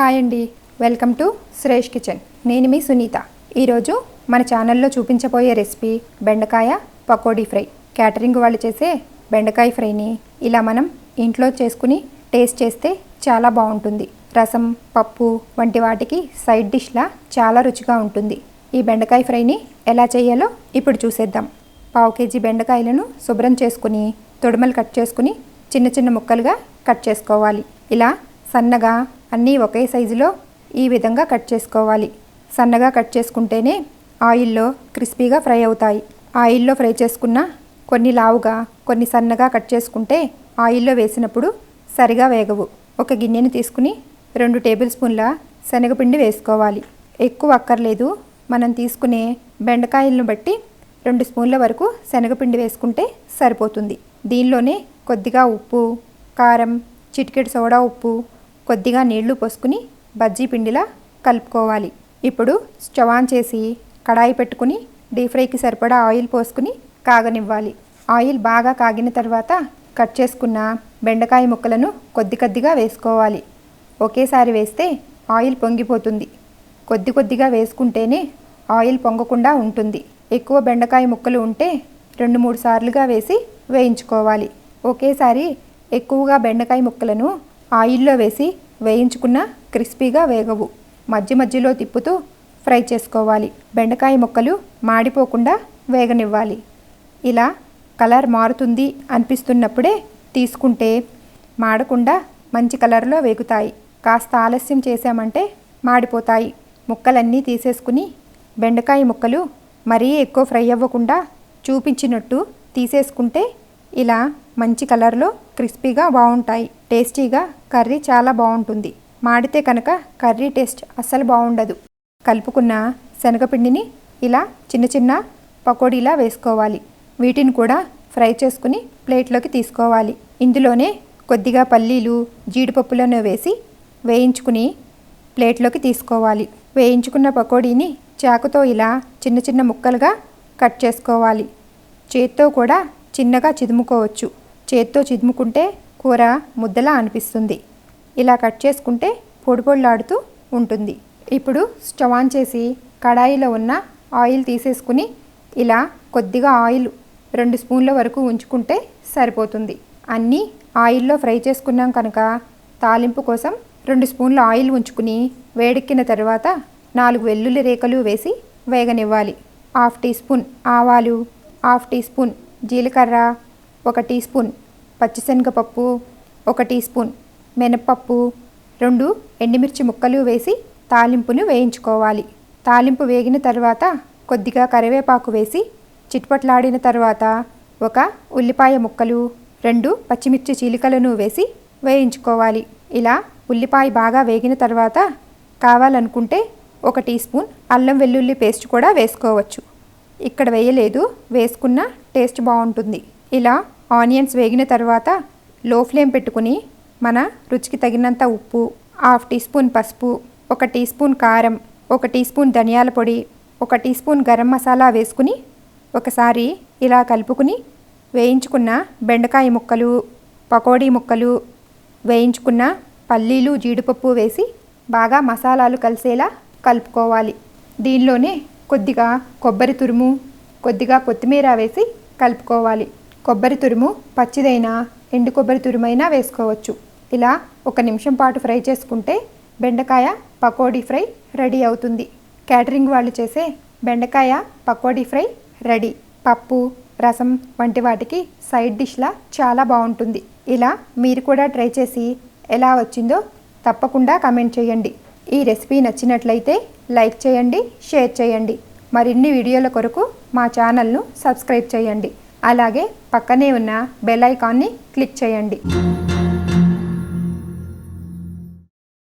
Hi అండి. Welcome to Suresh kitchen. నేను మీ సునీత. ఈరోజు మన ఛానల్లో చూపించబోయే రెసిపీ బెండకాయ పకోడీ ఫ్రై. క్యాటరింగ్ వాళ్ళు చేసే బెండకాయ ఫ్రైని ఇలా మనం ఇంట్లో చేసుకుని టేస్ట్ చేస్తే చాలా బాగుంటుంది. రసం పప్పు వంటి వాటికి సైడ్ డిష్లా చాలా రుచిగా ఉంటుంది. ఈ బెండకాయ ఫ్రైని ఎలా చేయాలో ఇప్పుడు చూసేద్దాం. పావు కేజీ బెండకాయలను శుభ్రం చేసుకుని తొడుమలు కట్ చేసుకుని చిన్న చిన్న ముక్కలుగా కట్ చేసుకోవాలి. ఇలా సన్నగా అన్నీ ఒకే సైజులో ఈ విధంగా కట్ చేసుకోవాలి. సన్నగా కట్ చేసుకుంటేనే ఆయిల్లో క్రిస్పీగా ఫ్రై అవుతాయి. ఆయిల్లో ఫ్రై చేసుకున్న కొన్ని లావుగా కొన్ని సన్నగా కట్ చేసుకుంటే ఆయిల్లో వేసినప్పుడు సరిగా వేగవు. ఒక గిన్నెని తీసుకుని రెండు టేబుల్ స్పూన్ల శనగపిండి వేసుకోవాలి. ఎక్కువ అక్కర్లేదు. మనం తీసుకునే బెండకాయలను బట్టి రెండు స్పూన్ల వరకు శనగపిండి వేసుకుంటే సరిపోతుంది. దీనిలోనే కొద్దిగా ఉప్పు కారం చిటికెడు సోడా ఉప్పు కొద్దిగా నీళ్ళు పోసుకుని బజ్జీ పిండిలా కలుపుకోవాలి. ఇప్పుడు స్టవ్ ఆన్ చేసి కడాయి పెట్టుకుని డీప్ ఫ్రైకి సరిపడా ఆయిల్ పోసుకుని కాగనివ్వాలి. ఆయిల్ బాగా కాగిన తర్వాత కట్ చేసుకున్న బెండకాయ ముక్కలను కొద్ది కొద్దిగా వేసుకోవాలి. ఒకేసారి వేస్తే ఆయిల్ పొంగిపోతుంది. కొద్ది కొద్దిగా వేసుకుంటేనే ఆయిల్ పొంగకుండా ఉంటుంది. ఎక్కువ బెండకాయ ముక్కలు ఉంటే రెండు మూడు సార్లుగా వేసి వేయించుకోవాలి. ఒకేసారి ఎక్కువగా బెండకాయ ముక్కలను ఆయిల్లో వేసి వేయించుకున్న క్రిస్పీగా వేగవు. మధ్య మధ్యలో తిప్పుతూ ఫ్రై చేసుకోవాలి. బెండకాయ ముక్కలు మాడిపోకుండా వేగనివ్వాలి. ఇలా కలర్ మారుతుంది అనిపిస్తున్నప్పుడే తీసుకుంటే మాడకుండా మంచి కలర్లో వేగుతాయి. కాస్త ఆలస్యం చేశామంటే మాడిపోతాయి. ముక్కలన్నీ తీసేసుకుని బెండకాయ ముక్కలు మరీ ఎక్కువ ఫ్రై అవ్వకుండా చూపించినట్టు తీసేసుకుంటే ఇలా మంచి కలర్లో క్రిస్పీగా బాగుంటాయి. టేస్టీగా కర్రీ చాలా బాగుంటుంది. మాడితే కనుక కర్రీ టేస్ట్ అస్సలు బాగుండదు. కలుపుకున్న శనగపిండిని ఇలా చిన్న చిన్న పకోడీలా వేసుకోవాలి. వీటిని కూడా ఫ్రై చేసుకుని ప్లేట్లోకి తీసుకోవాలి. ఇందులోనే కొద్దిగా పల్లీలు జీడిపప్పులను వేసి వేయించుకుని ప్లేట్లోకి తీసుకోవాలి. వేయించుకున్న పకోడీని చాకుతో ఇలా చిన్న చిన్న ముక్కలుగా కట్ చేసుకోవాలి. చేత్తో కూడా చిన్నగా చిదుముకోవచ్చు. చేత్తో చిదుముకుంటే కూర ముద్దలా అనిపిస్తుంది. ఇలా కట్ చేసుకుంటే పొడి పొడిలాడుతూ ఉంటుంది. ఇప్పుడు స్టవ్ ఆన్ చేసి కడాయిలో ఉన్న ఆయిల్ తీసేసుకుని ఇలా కొద్దిగా ఆయిల్ రెండు స్పూన్ల వరకు ఉంచుకుంటే సరిపోతుంది. అన్నీ ఆయిల్లో ఫ్రై చేసుకున్నాం కనుక తాలింపు కోసం రెండు స్పూన్ల ఆయిల్ ఉంచుకుని వేడెక్కిన తర్వాత నాలుగు వెల్లుల్లి రేఖలు వేసి వేగనివ్వాలి. హాఫ్ టీ స్పూన్ ఆవాలు హాఫ్ టీ స్పూన్ జీలకర్ర ఒక టీ స్పూన్ పచ్చిశనగపప్పు ఒక టీ స్పూన్ మినప్పప్పు రెండు ఎండుమిర్చి ముక్కలు వేసి తాలింపును వేయించుకోవాలి. తాలింపు వేగిన తర్వాత కొద్దిగా కరివేపాకు వేసి చిట్పట్లాడిన తర్వాత ఒక ఉల్లిపాయ ముక్కలు రెండు పచ్చిమిర్చి చీలికలను వేసి వేయించుకోవాలి. ఇలా ఉల్లిపాయ బాగా వేగిన తర్వాత కావాలనుకుంటే ఒక టీ స్పూన్ అల్లం వెల్లుల్లి పేస్ట్ కూడా వేసుకోవచ్చు. ఇక్కడ వేయలేదు వేసుకున్న టేస్ట్ బాగుంటుంది. ఇలా ఆనియన్స్ వేగిన తర్వాత లో ఫ్లేమ్ పెట్టుకుని మన రుచికి తగినంత ఉప్పు హాఫ్ టీ స్పూన్ పసుపు ఒక టీ స్పూన్ కారం ఒక టీ స్పూన్ ధనియాల పొడి ఒక టీ స్పూన్ గరం మసాలా వేసుకుని ఒకసారి ఇలా కలుపుకుని వేయించుకున్న బెండకాయ ముక్కలు పకోడీ ముక్కలు వేయించుకున్న పల్లీలు జీడిపప్పు వేసి బాగా మసాలాలు కలిసేలా కలుపుకోవాలి. దీనిలోనే కొద్దిగా కొబ్బరి తురుము కొద్దిగా కొత్తిమీర వేసి కలుపుకోవాలి. కొబ్బరి తురుము పచ్చిదైనా ఎండు కొబ్బరి తురుమైనా వేసుకోవచ్చు. ఇలా ఒక నిమిషం పాటు ఫ్రై చేసుకుంటే బెండకాయ పకోడీ ఫ్రై రెడీ అవుతుంది. క్యాటరింగ్ వాళ్ళు చేసే బెండకాయ పకోడీ ఫ్రై రెడీ. పప్పు రసం వంటి వాటికి సైడ్ డిష్లా చాలా బాగుంటుంది. ఇలా మీరు కూడా ట్రై చేసి ఎలా వచ్చిందో తప్పకుండా కమెంట్ చేయండి. ఈ రెసిపీ నచ్చినట్లయితే లైక్ చేయండి షేర్ చేయండి. మరిన్ని వీడియోల కొరకు మా ఛానల్ను సబ్స్క్రైబ్ చేయండి. అలాగే పక్కనే ఉన్న బెల్ ఐకాన్ని క్లిక్ చేయండి.